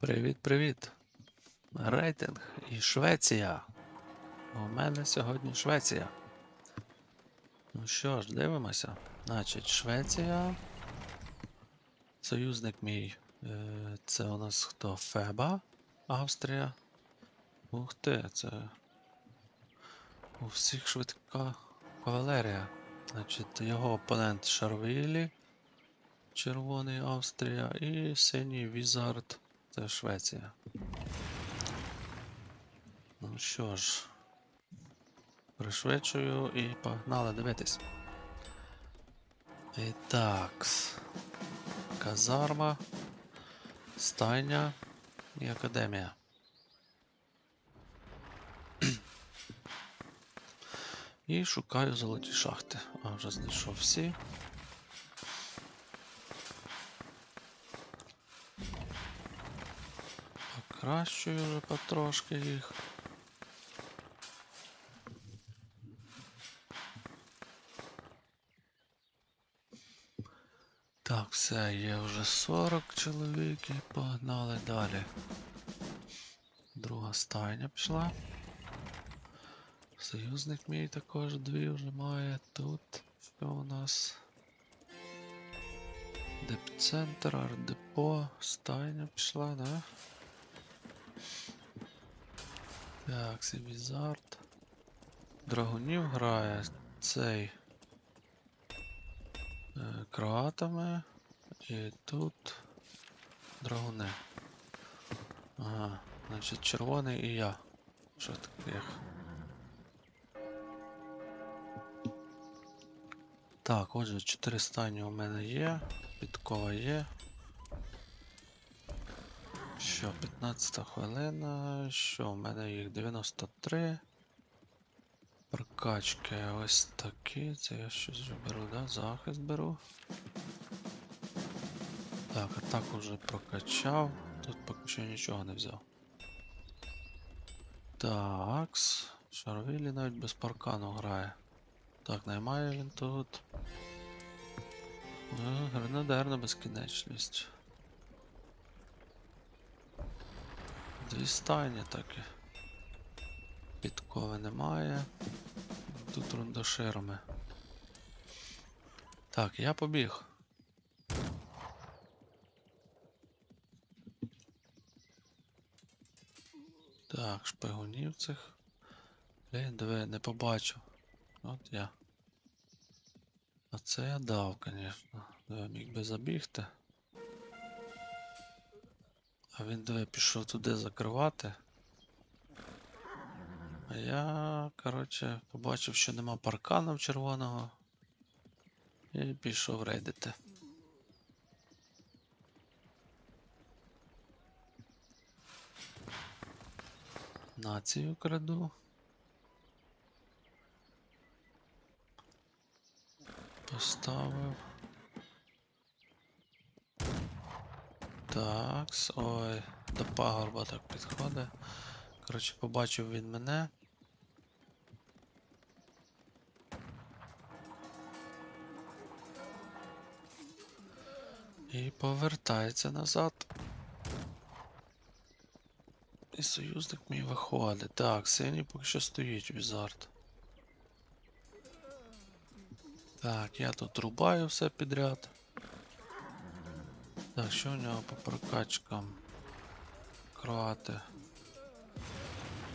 Привіт-привіт. Рейтинг і Швеція. У мене сьогодні Швеція. Ну що ж, дивимося. Значить, Швеція. Союзник мій. е, Це у нас хто? Феба, Австрія. Ух ти, це. У всіх швидка кавалерія. Значить, його опонент Шарвілі. Червоний Австрія і синій Візард. Це Швеція. Ну що ж, пришвидшую і погнали дивитись. І. Казарма, стайня і академія. І шукаю золоті шахти. А вже знайшов всі. Покращую вже потрошки їх. Так, все, є вже 40 чоловік і погнали далі. Друга стайня пішла. Союзник мій також дві вже має. Тут що у нас? Депцентр, ардепо, стайня пішла, да? Так, Севізард. Драгунів грає цей е, кроатами. І тут драгуни. Ага, значить червоний і я. Що таких? Так, отже, 4 стані у мене є, підкова є. Що, 15 хвилина, що, у мене їх 93. Прокачки ось такі, це я щось вже беру, да? Захист беру. Так, атаку вже прокачав. Тут поки що нічого не взяв. Такс. Шарвілі навіть без паркану грає. Так, наймає він тут. Е, Гренадерна безкінечність. Дві стайні таки. Підкови немає. Тут рундоширми. Так, я побіг. Так, шпигунів цих. Блін, диви, не побачив. От я. А це я дав, звісно. Я міг би забігти. А він диви, пішов туди закривати. А я, коротше, побачив, що нема паркану червоного. І пішов рейдити. Націю краду. Поставив. Такс, ой, до пагорба так підходить. Коротше, побачив він мене. І повертається назад. І союзник мій виходить. Так, синій поки що стоїть візард. Так, я тут рубаю все підряд. Так, що у нього по прокачкам? Кроати.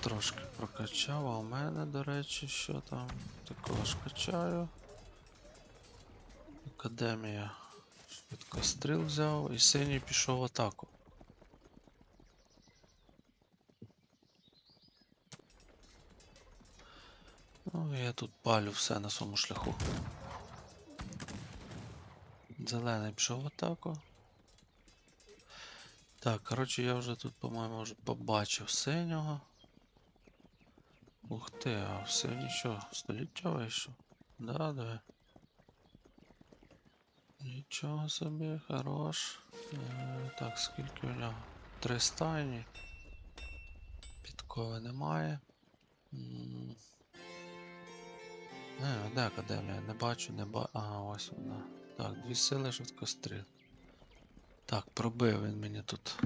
Трошки прокачав, а у мене, до речі, що там? Також качаю. Академія. Швидкостріл взяв і синій пішов в атаку. Ну, я тут палю все на своєму шляху. Зелений пішов в атаку. Так, коротше, я вже тут, по-моєму, вже побачив синього. Ух ти, а все нічого, століття вийшов. Да, да. Нічого собі, хорош. Е, так, скільки у нього? Три стайні. Підкови немає. М. Е, де академія? Не бачу, не бачу. Ага, ось вона. Так, дві сили швидкостріл. Так, пробив він мені тут.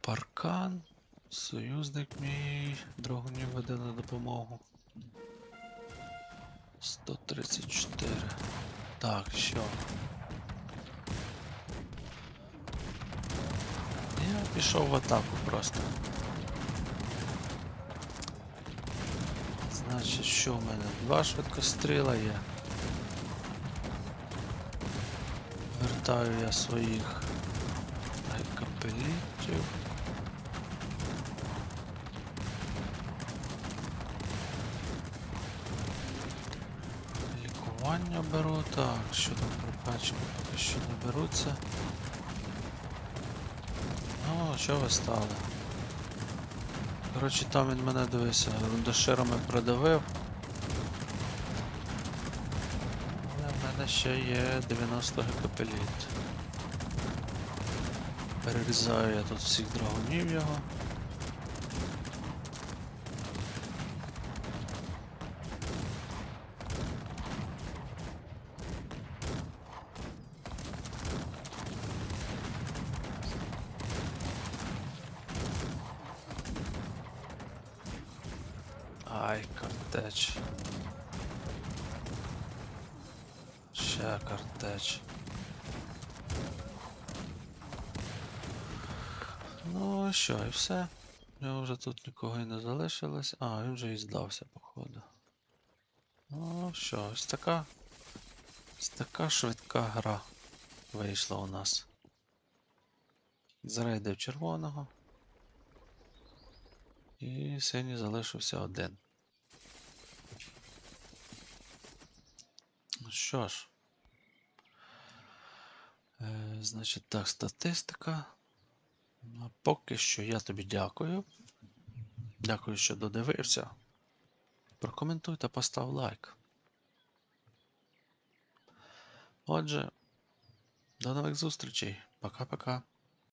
паркан. Союзник мій драгунів веде на допомогу. 134. Так, що? Я пішов в атаку просто. Значить, що в мене? Два швидкостріла є. Вертаю я своїх капелітів. Лікування беру, так, що там прокачки поки що не беруться. Ну, що ви стали? Коротше, там він мене дивися, рундоширами придавив. Але в мене ще є 90 гекапеліт. Перерізаю я тут всіх драгунів його. Ай, картеч. Ще картеч. Ну що, і все. У нього вже тут нікого і не залишилось. А, він вже і здався, походу. Ну що, ось така. Ось така швидка гра вийшла у нас. Зарейдив червоного. І синій залишився один. Ну що ж. Е, значить, так, статистика. Ну, поки що я тобі дякую. Дякую, що додивився. Прокоментуй та постав лайк. Отже, до нових зустрічей. Пока-пока.